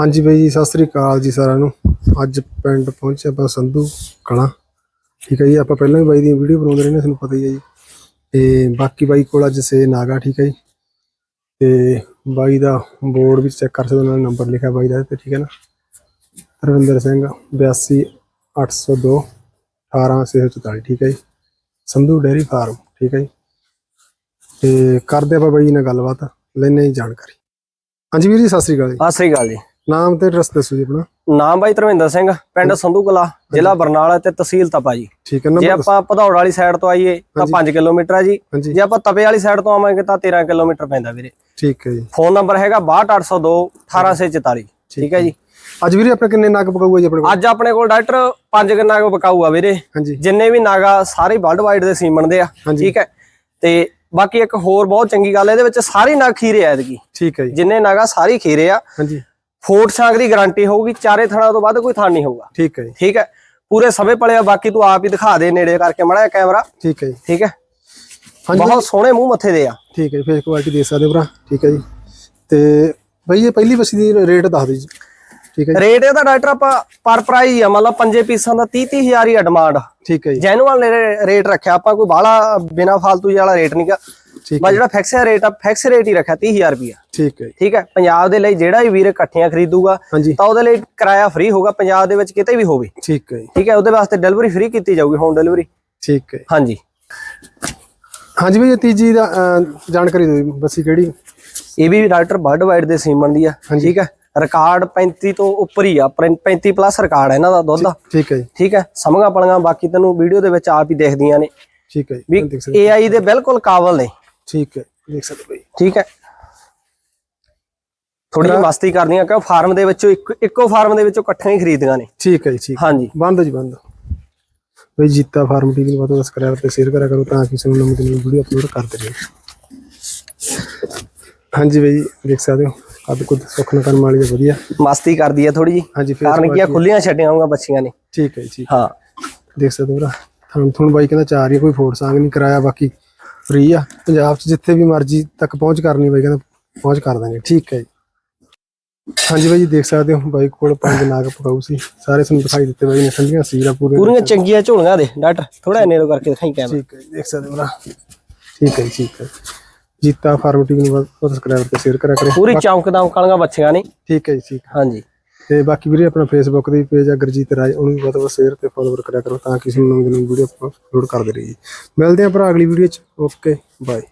ਹਾਂਜੀ ਬਾਈ ਜੀ, ਸਤਿ ਸ੍ਰੀ ਅਕਾਲ ਜੀ ਸਾਰਿਆਂ ਨੂੰ। ਅੱਜ ਪਿੰਡ ਪਹੁੰਚੇ ਆਪਾਂ ਸੰਧੂ ਕਲਾਂ। ਠੀਕ ਹੈ ਜੀ, ਆਪਾਂ ਪਹਿਲਾਂ ਵੀ ਬਾਈ ਦੀ ਵੀਡੀਓ ਬਣਾਉਂਦੇ ਰਹਿੰਦੇ ਨੇ ਤੁਹਾਨੂੰ ਪਤਾ ਹੀ ਹੈ ਜੀ। ਤੇ ਬਾਕੀ ਬਾਈ ਕੋਲ ਅੱਜ ਸੇ ਨਾਗਾ, ਠੀਕ ਹੈ ਜੀ। ਤੇ ਬਾਈ ਦਾ ਬੋਰਡ ਵੀ ਚੈੱਕ ਕਰ ਸਕਦੇ ਹੋ, ਉਹਨਾਂ ਨੇ ਨੰਬਰ ਲਿਖਿਆ ਬਾਈ ਦਾ, ਤੇ ਠੀਕ ਹੈ ਨਾ। ਰਵਿੰਦਰ ਸਿੰਘ 82 802 18644 ਠੀਕ ਹੈ ਜੀ। ਸੰਧੂ ਡੇਰੀ ਫਾਰਮ, ਠੀਕ ਹੈ ਜੀ। ਤੇ ਕਰਦੇ ਆਪਾਂ ਬਾਈ ਜੀ ਨਾਲ ਗੱਲਬਾਤ ਲੈਣੇ ਜੀ ਜਾਣਕਾਰੀ। ਹਾਂਜੀ ਵੀਰ ਜੀ, ਸਤਿ ਸ੍ਰੀ ਅਕਾਲ ਜੀ। ਸਤਿ ਸ੍ਰੀ ਅਕਾਲ ਜੀ। ਨਾਮ ਤੇ ਐਡਰੈਸ ਦੱਸੋ ਜੀ ਆਪਣਾ। ਨਾਮ ਬਾਈ ਧਰਮਿੰਦਰ ਸਿੰਘ ਪਿੰਡ ਸੰਧੂ ਕਲਾ ਜ਼ਿਲ੍ਹਾ ਬਰਨਾਲਾ ਤੇ ਤਹਿਸੀਲ ਤਪਾ ਜੀ। ਠੀਕ ਹੈ ਜੇ ਆਪਾਂ ਭਦੌੜ ਵਾਲੀ ਸਾਈਡ ਤੋਂ ਆਈਏ ਤਾਂ 5 ਕਿਲੋਮੀਟਰ ਹੈ ਜੀ। ਜੇ ਆਪਾਂ ਤਪੇ ਵਾਲੀ ਸਾਈਡ ਤੋਂ ਆਵਾਂਗੇ ਤਾਂ 13 ਕਿਲੋਮੀਟਰ ਪੈਂਦਾ ਵੀਰੇ। ਠੀਕ ਹੈ ਜੀ। ਫੋਨ ਨੰਬਰ ਹੈਗਾ 62802 18644 ਠੀਕ ਹੈ ਜੀ। ਅੱਜ ਵੀਰੇ ਆਪਣੇ ਕਿੰਨੇ ਨਗ ਪਕਾਊਗਾ ਜੀ ਆਪਣੇ ਕੋਲ? ਅੱਜ ਆਪਣੇ ਕੋਲ ਡਾਕਟਰ ਪੰਜ ਕਿੰਨਾ ਕੋ ਬਕਾਊ ਆ ਵੀਰੇ। ਜਿੰਨੇ ਵੀ ਨਾਗਾ ਸਾਰੇ ਵਰਲਡ ਵਾਈਡ ਦੇ ਸੀਮਨ ਦੇ ਆ। ਠੀਕ ਹੈ। ਤੇ ਬਾਕੀ ਇੱਕ ਹੋਰ ਬਹੁਤ ਚੰਗੀ ਗੱਲ ਹੈ, ਇਹਦੇ ਵਿੱਚ ਸਾਰੇ ਨਾਗ ਖੀਰੇ ਆ ਐਤਕੀ। ਠੀਕ ਹੈ ਜੀ। ਜਿੰਨੇ ਨਾਗਾ ਸਾਰੇ ਖੀਰੇ ਆ। ਹਾਂਜੀ। ਫੋਰਟ ਸ਼ਾਂਗ ਦੀ ਗਾਰੰਟੀ ਹੋਊਗੀ ਚਾਰੇ ਥਣਾ ਤੋਂ ਵੱਧ ਕੋਈ ਥਣ ਨਹੀਂ ਹੋਊਗਾ। ਠੀਕ ਹੈ ਜੀ। ਠੀਕ ਹੈ? ਪੂਰੇ ਸਮੇਂ ਪਲਿਆ ਬਾਕੀ ਤੂੰ ਆਪ ਹੀ ਦਿਖਾ ਦੇ ਨੇੜੇ ਕਰਕੇ ਮੜਾ ਕੈਮਰਾ। ਠੀਕ ਹੈ ਜੀ। ਠੀਕ ਹੈ? ਹਾਂਜੀ। ਬਹੁਤ ਸੋਹਣੇ ਮੂੰਹ ਮੱਥੇ ਦੇ ਆ। ਠੀਕ ਹੈ ਜੀ ਫੇਸ ਕੁਆਲਿਟੀ ਦੇ ਸਕਦੇ ਭਰਾ। ਠੀਕ ਹੈ ਜੀ। ਤੇ ਬਈ ਇਹ ਪਹਿਲੀ ਬੱਸੀ ਦੀ ਰੇਟ ਦੱਸ ਦਿਓ ਜੀ। ਠੀਕ ਹੈ ਜੀ। ਰੇਟ ਇਹਦਾ ਡਾਕਟਰ ਆਪਾਂ ਪਰ ਪ੍ਰਾਈਸ ਆ ਮਤਲਬ ਪੰਜੇ ਪੀਸਾਂ ਦਾ 30 30 ਹਜ਼ਾਰ ਹੀ ਡਿਮਾਂਡ ਠੀਕ ਹੈ ਜੀ। ਜੈਨੂਅਲ ਰੇਟ ਰੱਖਿਆ ਆਪਾਂ ਕੋਈ ਬਾਹਲਾ ਬਿਨਾ ਫਾਲਤੂ ਜਿਹੀ ਵਾਲਾ ਰੇਟ ਨਹੀਂਗਾ ਠੀਕ ਬਸ ਜਿਹੜਾ ਫਿਕਸ ਰੇਟ ਆ ਫਿਕਸ ਰੇਟ ਹੀ ਰੱਖਿਆ 30000 ਰੁਪਿਆ ਠੀਕ ਹੈ ਠੀਕ ਹੈ? ਪੰਜਾਬ ਦੇ ਲਈ ਜਿਹੜਾ ਵੀ ਵੀਰ ਇਕੱਠੀਆਂ ਖਰੀਦੂਗਾ ਤਾਂ ਉਹਦੇ ਲਈ ਕਿਰਾਇਆ ਫ੍ਰੀ ਹੋਗਾ ਪੰਜਾਬ ਦੇ ਵਿੱਚ ਕਿਤੇ ਵੀ ਹੋਵੇ। ਠੀਕ ਹੈ ਠੀਕ ਹੈ? ਉਹਦੇ ਵਾਸਤੇ ਡਿਲੀਵਰੀ ਫ੍ਰੀ ਕੀਤੀ ਜਾਊਗੀ ਹੋਮ ਡਿਲੀਵਰੀ ਠੀਕ ਹੈ ਹਾਂਜੀ। ਹਾਂਜੀ ਇਹ ਤੀਜੀ ਦਾ ਜਾਣਕਾਰੀ ਦਿਓ ਬੱਸੀ ਕਿਹੜੀ? ਇਹ ਵੀ ਡਾਕਟਰ ਵਰਲਡ ਵਾਈਡ ਦੇ ਸੀਮਨ ਦੀ ਆ। ਠੀਕ ਹੈ? ਰਿਕਾਰਡ 35 ਤੋਂ ਉੱਪਰ ਹੀ ਆ 35 ਪਲੱਸ ਰਿਕਾਰਡ ਹੈ ਇਹਨਾਂ ਦਾ ਦੁੱਧ ਠੀਕ ਹੈ ਜੀ। ਠੀਕ ਹੈ? ਸਮਝਾਂ ਪਲੀਆਂ ਬਾਕੀ ਤੈਨੂੰ ਵੀਡੀਓ ਦੇ ਵਿੱਚ ਆਪ ਹੀ ਦੇਖਦੀਆਂ ਨੇ। ਠੀਕ ਹੈ ਜੀ ਵੀ AI ਦੇ ਬਿਲਕੁਲ ਕਾਬਲ ਨੇ। ਠੀਕ ਹੈ ਦੇਖ ਸਕਦੇ ਬਈ। ਠੀਕ ਹੈ। ਥੋੜੀ ਜਿਹੀ ਮਸਤੀ ਕਰਦੀਆਂ ਕਿ ਫਾਰਮ ਦੇ ਵਿੱਚੋਂ ਇੱਕ ਇੱਕੋ ਫਾਰਮ ਦੇ ਵਿੱਚੋਂ ਇਕੱਠੀਆਂ ਹੀ ਖਰੀਦੀਆਂ ਨੇ। ਠੀਕ ਹੈ ਜੀ ਠੀਕ ਹਾਂਜੀ। ਬੰਦ ਜੀ ਬੰਦ। ਬਈ ਜੀਤਾ ਫਾਰਮ ਟੀਵੀ ਨੂੰ ਬਹੁਤ ਸਬਸਕ੍ਰਾਈਬ ਤੇ ਸ਼ੇਅਰ ਕਰਿਆ ਕਰੋ ਤਾਂ ਕਿ ਸਾਨੂੰ ਨਵੀਂ ਨਵੀਂ ਵੀਡੀਓ ਅਪਲੋਡ ਕਰਦੇ ਰਹੋ ਹਾਂਜੀ ਬਈ ਦੇਖ ਸਕਦੇ ਹੋ ਕੱਦ ਕੁੱਦ ਸੁੱਖ ਨਾ ਕਰਨ ਵਾਲੀ ਹੈ ਵਧੀਆ। ਮਸਤੀ ਕਰਦੀ ਹੈ ਥੋੜੀ ਜੀ ਹਾਂਜੀ ਕਾਰਨ ਕੀ ਆ ਖੁੱਲੀਆਂ ਛੱਡੀਆਂ ਹੋਊਗਾ ਬੱਚੀਆਂ ਨੇ। ਠੀਕ ਹੈ ਜੀ ਹਾਂ। ਦੇਖ ਸਕਦੇ ਹੋ ਭਰਾ ਤੁਹਾਨੂੰ ਤੁਹਾਨੂੰ ਬਾਈ ਕਹਿੰਦਾ ਚਾਰ ਹੀ ਆ, ਕੋਈ ਫੋੜ ਸੰਗ ਨਹੀਂ ਕਰਾਇਆ ਬਾਕੀ ਫ੍ਰੀ ਆ। ਪੰਜਾਬ 'ਚ ਜਿੱਥੇ ਵੀ ਮਰਜ਼ੀ ਤੱਕ ਪਹੁੰਚ ਕਰਨੀ ਬਾਈ ਕਹਿੰਦਾ ਪਹੁੰਚ ਕਰ ਦਾਂਗੇ। ਠੀਕ ਹੈ ਜੀ। ਹਾਂਜੀ ਬਾਈ ਜੀ ਦੇਖ ਸਕਦੇ ਹੋ ਬਾਈ ਕੋਲ ਪੰਜ ਨਾਗ ਪਕਾਊ ਸੀ। ਸਾਰੇ ਤੁਹਾਨੂੰ ਦਿਖਾਈ ਦਿੱਤੇ ਬਾਈ ਨੇ ਠੰਡੀਆਂ ਸੀਰਾ ਪੂਰੇ ਪੂਰੀਆਂ ਚੰਗੀਆਂ ਝੋਲੀਆਂ ਦੇ ਡਾਕਟਰ ਥੋੜਾ ਨੇੜੋ ਕਰਕੇ ਦਿਖਾਈ ਕੈਮਰਾ। ਠੀਕ ਹੈ ਦੇਖ ਸਕਦੇ ਹੋ ਭਰਾ। ਠੀਕ ਹੈ ਠੀਕ ਹੈ ਜੀਤਾ ਫਾਰਮ ਟੀਵੀ ਨੂੰ ਸਬਸਕ੍ਰਾਈਬ ਤੇ ਸ਼ੇਅਰ ਕਰਿਆ ਕਰੋ। ਪੂਰੀ ਚੌਂਕਦਾਂ ਕਾਲੀਆਂ ਬੱਚੀਆਂ ਨੇ। ਠੀਕ ਹੈ ਜੀ ਠੀਕ। ਹਾਂਜੀ। ਤੇ ਬਾਕੀ ਵੀਰੇ ਆਪਣਾ ਫੇਸਬੁੱਕ ਦੇ ਪੇਜ ਆ ਗੁਰਜੀਤ ਰਾਜ ਉਹਨੂੰ ਵੀ ਬਹੁਤ ਬਹੁਤ ਸ਼ੇਅਰ ਤੇ ਫੋਲੋਵਰ ਕਰਿਆ ਕਰੋ ਤਾਂ ਕਿ ਤੁਹਾਨੂੰ ਨਵੀਂ ਨਵੀਂ ਵੀਡੀਓ ਅਪਲੋਡ ਕਰਦੇ ਰਹੀਏ। ਮਿਲਦੇ ਹਾਂ ਭਰਾ ਅਗਲੀ ਵੀਡੀਓ ਚ। Okay bye